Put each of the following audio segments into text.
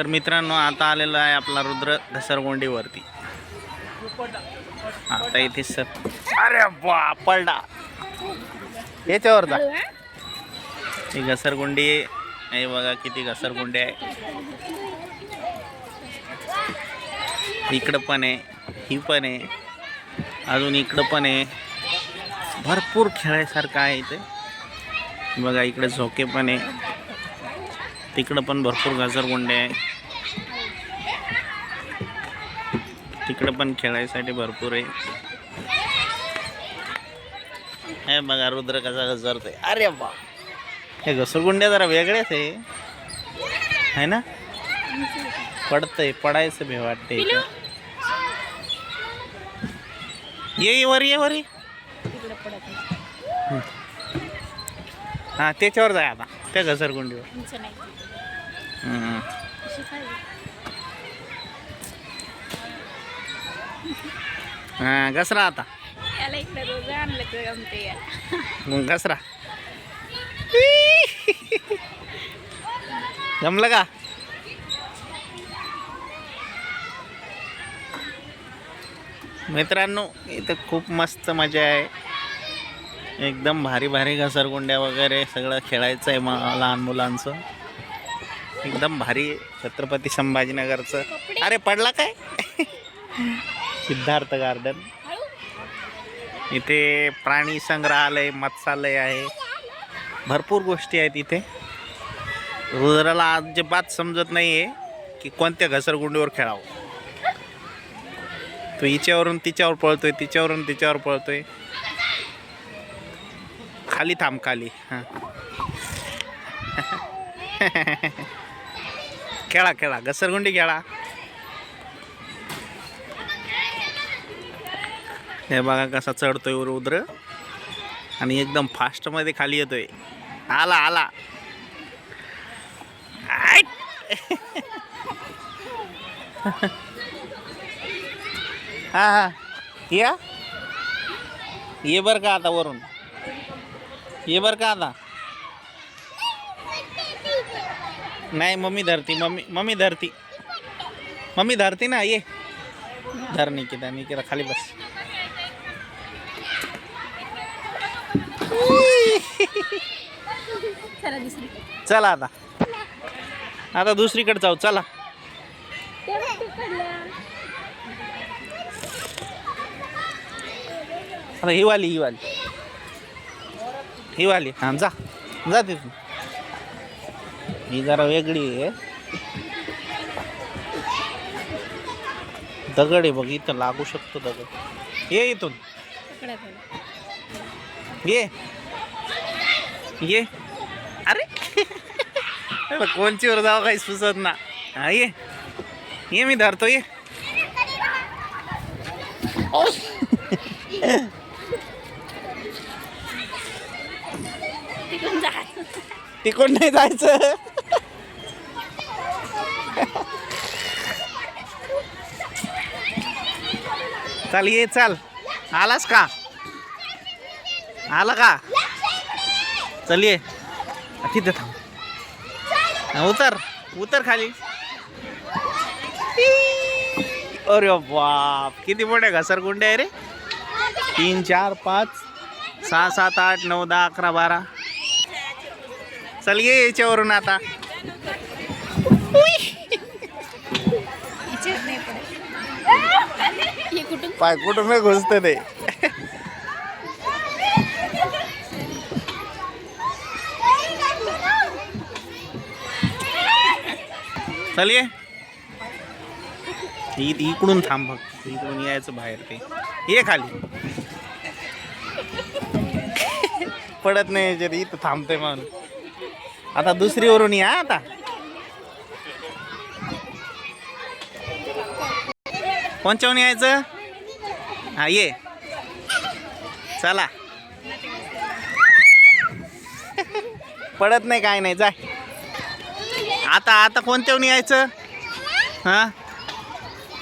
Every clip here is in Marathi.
तर मित्रांनो आता आलेला आहे आपला रुद्र घसरगोंडीवरती. आता इथे सर अरे बा पडला याच्यावर जा. ही घसरगुंडी आहे. बघा किती घसरगुंडी आहे. इकडं पण आहे. ही पण आहे. अजून इकडं पण आहे. भरपूर खेळायसारखं आहे इथे. बघा इकडे झोके पण आहे. तिकडं पण भरपूर घसरगुंडे आहे. तिकडं पण खेळायसाठी भरपूर आहे. हे बघा रुद्र कसा घसरतोय. अरे बा हे घसरगुंड्या जरा वेगळेच आहे. है ना? पडतंय पडायचं भे वाटते. ये वर ये वर हा त्याच्यावर जाय आता त्या घसरगुंडीवर. हा घसरा आता. याला इकडे रोज आणलं तर गमते या मग घसरा. जमलं का? मित्रांनो इथं खूप मस्त मजा आहे. एकदम भारी भारी घसरगुंड्या वगैरे सगळं खेळायचं आहे मग लहान मुलांचं. एकदम भारी छत्रपती संभाजीनगरचं. अरे पडला काय? सिद्धार्थ गार्डन. इथे प्राणी संग्रहालय मत्स्यालय आहे. भरपूर गोष्टी आहेत इथे. रुद्राला अजिबात समजत नाही आहे की कोणत्या घसरगुंडीवर खेळावं. तो हिच्यावरून तिच्यावर पळतोय तिच्यावरून तिच्यावर पळतोय. खाली थांब खाली. हां. खेळा खेळा. घसरगुंडी खेळा. हे बघा कसा चढतोय रौद्र आणि एकदम फास्टमध्ये खाली येतोय. आला आला. हा हा. या. ये बर का आता वरून. ये बर का आता. नाही मम्मी धरती मम्मी मम्मी धरती. मम्मी धरती ना ये. धर निकिता निकिता खाली बस. चला आता. आता दुसरीकडे जाऊ चला. आता ही वाली ही वाली. ही वाली. हां जा. जा तिथून. ही जरा वेगळी आहे. दगड आहे बघ इथं लागू शकतो दगड. ये इथून. ये। ये। अरे। कोणचीवर जावं काही सुचत ना. हा ये. ये मी धरतो ये. तिकडून नाही जायचं. चल ये चल. आलास का? आला का? चल ये तिथे थांब. उतर. उतर खाली. अरे बाप किती मोठे घसरगुंडे आहे रे. तीन चार पाच सहा सात आठ नऊ दहा अकरा बारा. चल ये याच्यावरून आता. हे पाय कुठून घुसते ते? चल ये इकडून थांब फक्त इकडून यायचं बाहेर ते. ये खाली. पडत नाही याच्यात इथं थांबते म्हणून आता दुसरीवरून या आता. कोणच्याहून यायचं? हा ये. चला. पडत नाही काय नाही जाय आता आता कोणत्याहून यायचं? हा?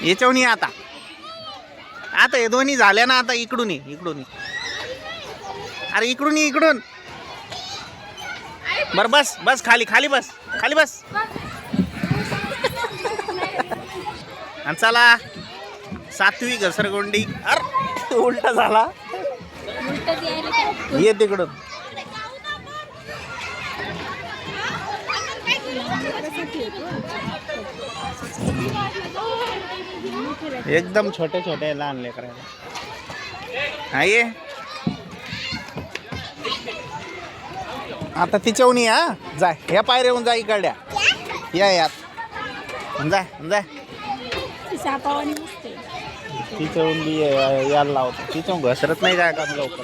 याच्याहून ये आता. आता हे दोन्ही झाल्या ना आता इकडून ये इकडून अरे इकडून ये इकडून. बरं बस बस खाली खाली बस खाली बस. आणि चला सातवी घसरगुंडी. अर उलटा झाला? ये तिकडून. एकदम छोटे छोटे लहान लेकरायला हा ये. आता तिच्याहून या जाय ह्या पायऱ्याहून जा इकडल्या. या यात जाय जाय तिच्याहून बी यायला लावतो. तिच्याहून घसरत नाही जाय का लवकर?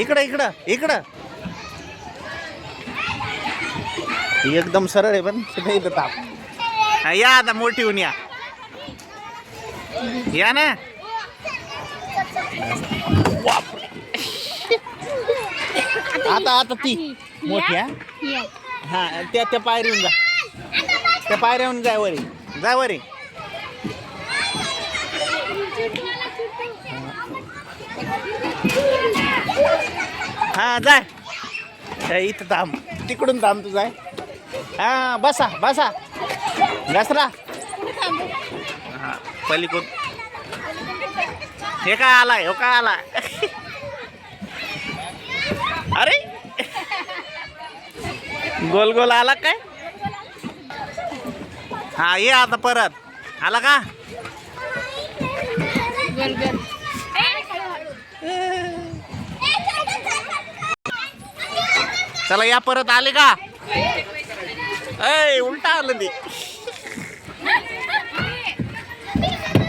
इकडं इकडं इकडं ही एकदम सरळ आहे पण सुद्धा इथं ताप. हा, या आता मोठी होऊन या. या ना. बापरे. आता आता ती मोठी हा? या. हा त्या त्या पायरीहून जा. त्या पायऱ्याहून जाय वरी. जाय वरी. हा जाय इथं थांब. तिकडून थांब तू जाय हा बसा बसा. घसरा. हा पलीकडून. हे काय आलाय? हो काय आलाय? अरे! गोल गोल आला काय? हा ये आता परत. आला का? गोल गोल. चला या परत. आले का? ऐ उलटा आलं ते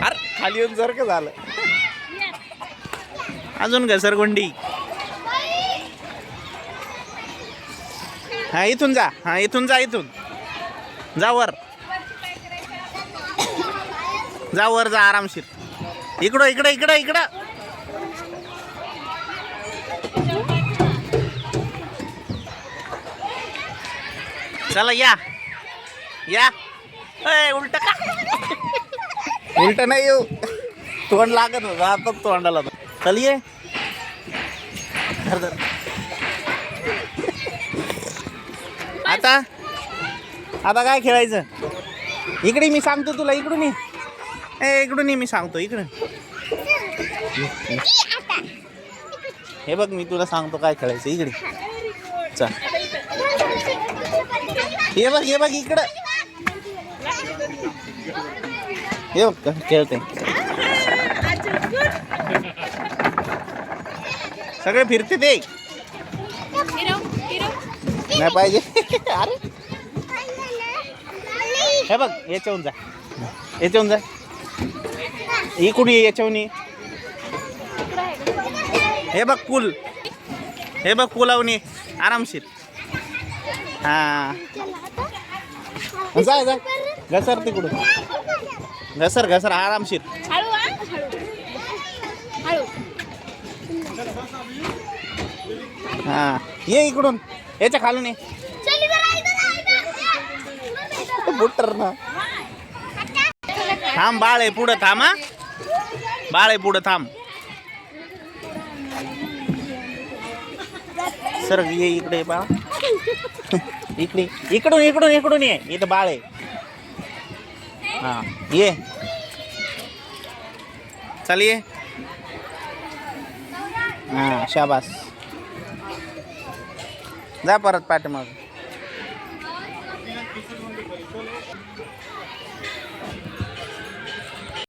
अरे खाली येऊन जर का झालं. अजून घसरगुंडी हा इथून जा. हा इथून जा इथून. जा वर. जा वर जा आरामशीर. इकडं इकडं इकडं इकडं. चला या. या. ए उलट का? उलट नाही येऊ. तोंड लागत होतं आता तोंडाला चल ये. धर, धर. आता? आता काय खेळायचं? इकडे मी सांगतो तुला इकडून ए इकडून ये मी सांगतो इकडून हे बघ मी तुला सांगतो काय खेळायचं इकडे. चल. हे बघ हे बघ इकडं. हे बघ खेळते. सगळे फिरते ते. नाही पाहिजे. अरे. हे बघ याच्याहून जा. याच्याहून जा. ही ये याच्याहून हे बघ पूल. हे बघ पुलावून आरामशीर. हा. जा जा. घसर तिकडून. घसर घसर आरामशीर. हा. हा. ये इकडून. याच्या खालून ये. बुटर ना. थांब बाळ आहे पुढं थांब हा. बाळ आहे पुढं थांब. सर ये इकडे बाळ. इकडे इकडून इकडून इकडून ये. इथं बाळ आहे. हा ये. चल ये. हा शाबास. जा परत पाठीमाग.